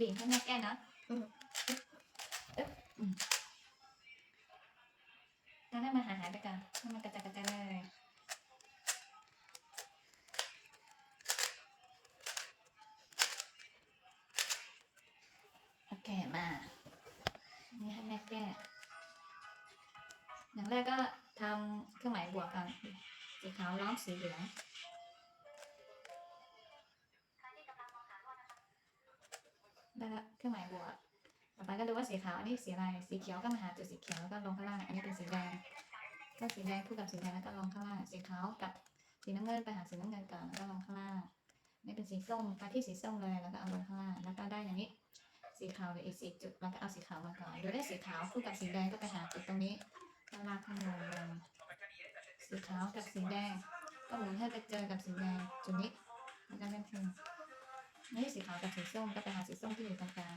บีบให้แม่แก้นะตึ๊บอืมแล้วให้มันหายหายไปก่อนให้มันกระจายกระจายเลยโอเคมานี่ให้แม่แก้อย่างแรกก็ทำเครื่องหมายบวกกันสีขาวล้อมสีเหลือง ได้ละเครื่องหมายบวกต่อไปก็ดูว่าสีขาวอันนี้สีอะไร สีเขียวก็มาหาจุดสีเขียวแล้วก็ลงข้างล่าง อันนี้เป็นสีแดง ก็สีแดงคู่กับสีแดงแล้วก็ลงข้างล่าง สีขาวกับสีน้ำเงินไปหาสีน้ำเงินก่อนแล้วก็ลงข้างล่าง นี่เป็นสีส้มไปที่สีส้มเลยแล้วก็เอาลงข้างล่าง แล้วก็ได้อย่างนี้ สีขาวเลืออีกสีจุดแล้วก็เอาสีขาวมาก่อนหรือได้สีขาวคู่กับสีแดงก็ไปหาจุดตรงนี้แล้วลากข้างบนลงสีขาวกับสีแดงก็หมุนให้ไปเจอกับสีแดงจุดนี้ นี่สีขากสีส้มก็ไปหาสีส้มที่อยู่ตรงกลาง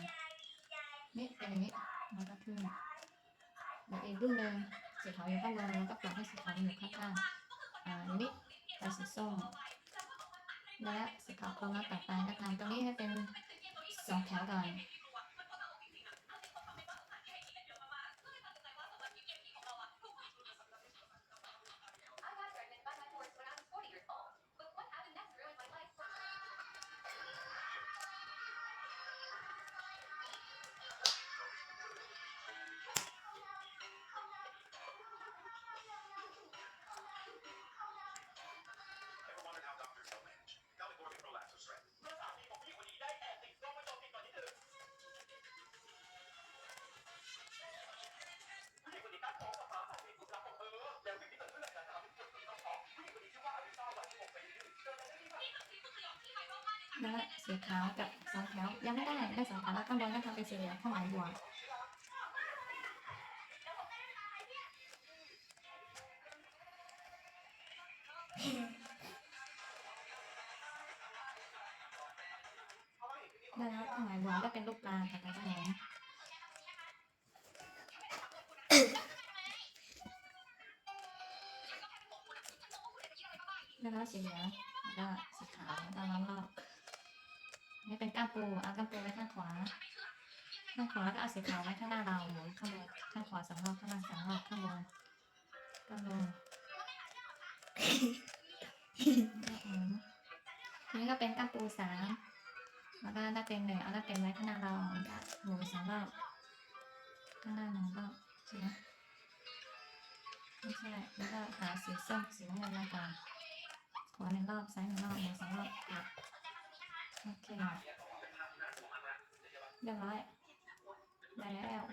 นี่เป็นอย่างนี้แล้วก็ขึ้นแล้วอีกรุ่นหนึ่งสีขาวอยู่ข้างบนแล้วก็ปรับให้สีขาวอยู่ข้างล่างอ่าอย่างนี้ไปสีส้มและสีขาวโครงมาต่อไปก็ทำตรงนี้ให้เป็นสองแถวก่อนะสีขาวกับสองแถวยังไม่ได้ได้สองแถวแล้วข้างบนก็ทำเป็นสีเหลืองข้างหลังบวกได้แล้วข้างหลังบวกก็เป็นรูปปลากับกระแสได้แล้วสีเหลืองแล้วก็สีขาวแล้วล้อมรอบ นี่เป็นก้ามปูเอาก้ามปูไว้ข้างขวา ข้างขวาแล้วก็เอาสีขาวไว้ข้างหน้าเราหมุนข้างบนข้างขวาสองรอบข้างล่างสองรอบข้างบนข้างบนแล้วหมุนทีนี้ก็เป็นก้ามปูสามแล้วก็หน้าเต็มหนึ่งเอาหน้าเต็มไว้ข้างหน้าเราหมุนสองรอบข้างหน้าหนึ่งรอบใช่ไหมไม่ใช่แล้วก็หาสีส้มสีน้ำเงินมาก่อนขวาหนึ่งรอบซ้ายหนึ่งรอบหมุนสองรอบ โอเคเรียบร้อยได้แล้ว